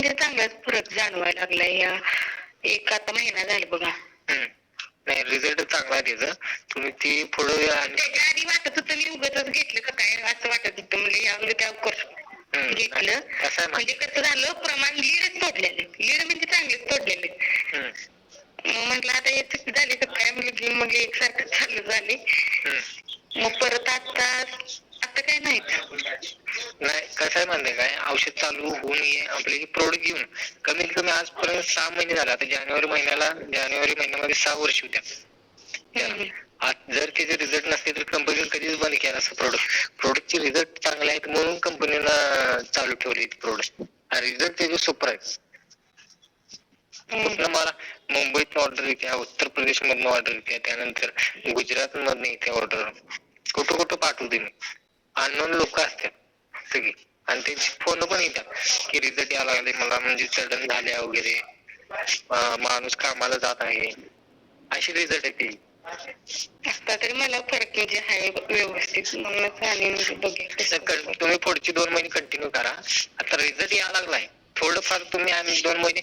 म्हणजे चांगलाच फरक जाणवायला लागलाय. या एक आता महिना झाला बघा. नाही रिझल्ट चांगला आहे त्याचा. तुम्ही ती पुढे त्याच्या आधी वाटत होतं मी उगाचच घेतलं का काय असं वाटत होतं. म्हणजे यामध्ये काय कर हम्म. घेतलं. कसं आहे म्हणजे कसं झालं? प्रमाण लीडच तोडलेले. लीड म्हणजे चांगलेच तोडलेले. मग म्हटलं आता हे झाली का काय? म्हणजे मग एकसारखं चालू झाले हम्म. मग परत आता आता काय नाही नाही कसं आहे माहिती काय? औषध चालू होऊन ये आपले प्रोडक्ट घेऊन. कमीत कमी आजपर्यंत सहा महिने झाले. आता जानेवारी महिन्याला जानेवारी महिन्यामध्ये सहा वर्ष होत्या. जर त्याचे रिझल्ट नसते तर कंपनीने कधीच बंद केला असं प्रोडक्ट प्रोडक्टचे रिझल्ट चांगले आहेत म्हणून कंपनीनं चालू ठेवले प्रोडक्ट रिझल्ट त्याचे सुपर आहेत. मला मुंबईत ऑर्डर येते उत्तर प्रदेश मधनं ऑर्डर येते त्यानंतर गुजरात मधनं येते ऑर्डर कुठं कुठं पाठवते मी. अननोन लोक असतात सगळी. आणि त्यांची फोन पण येतात. की रिझल्ट यायला लागले मला म्हणजे सडन झाल्या वगैरे. माणूस कामाला जात आहे. अशी रिझल्ट येते आता तरी मला फरक म्हणजे आहे व्यवस्थित. म्हणूनच म्हणजे बघेल तुम्ही पुढचे दोन महिने कंटिन्यू करा. आता रिझल्ट यायला लागलाय. थोडंफार तुम्ही आणि दोन महिने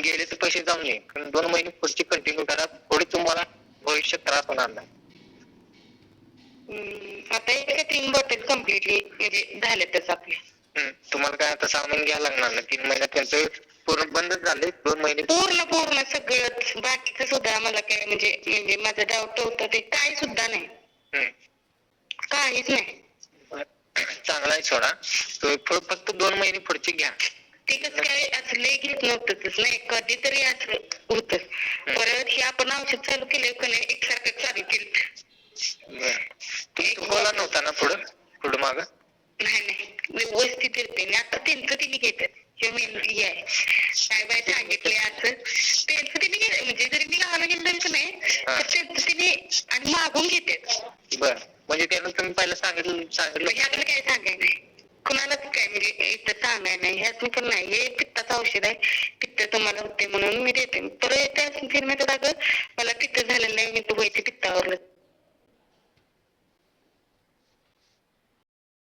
गेले तर पैसे जाऊन नये पण दोन महिने पुढचे कंटिन्यू करा. पुढे तुम्हाला भविष्यात त्रास होणार नाही. आता एक तीन बॉटल कम्प्लिटली म्हणजे झाल्यातच आपले. हम्म. तुम्हाला काय आता सहा महिने घ्यायला लागणार नाही. तीन महिन्यात त्यांचं पूर्ण बंदच झाले दोन महिने पूर्ण पूर्ण सगळंच. बाकीचं सुद्धा मला काय म्हणजे म्हणजे माझा डाऊट होता ते काय सुद्धा नाही. हम्म. काहीच नाही. चांगला आहे सोडा. तुम्ही फक्त दोन महिने पुढचे घ्या. ते कसं काय असं लय घेत नव्हतंच नाही कधीतरी असं होत. परत हे आपण औषध चालू केलं का नाही? एकसारखं चालू केलं बोला नव्हता ना पुढं? पुढं माग? नाही नाही. व्यवस्थित येते. आणि आता त्यांचं तिने घेतात हे मेन हे आहे. सांगितले असं. त्यांचं तिने घेत म्हणजे जरी मी गावाला गेलो का नाही तर त्यांचं तिने आणि मागून घेतात बर. म्हणजे त्यानं तुम्ही पहिलं सांगितलं सांगितलं? म्हणजे आपलं काय सांगाय नाही. कुणालाच काय म्हणजे इथं सांगाय नाही. ह्याच पण नाही. हे पित्ताचं औषध आहे. पित्त तुम्हाला होते म्हणून मी देते. परत त्या फिरण्याचं अगं मला पित्त झालेलं नाही. मी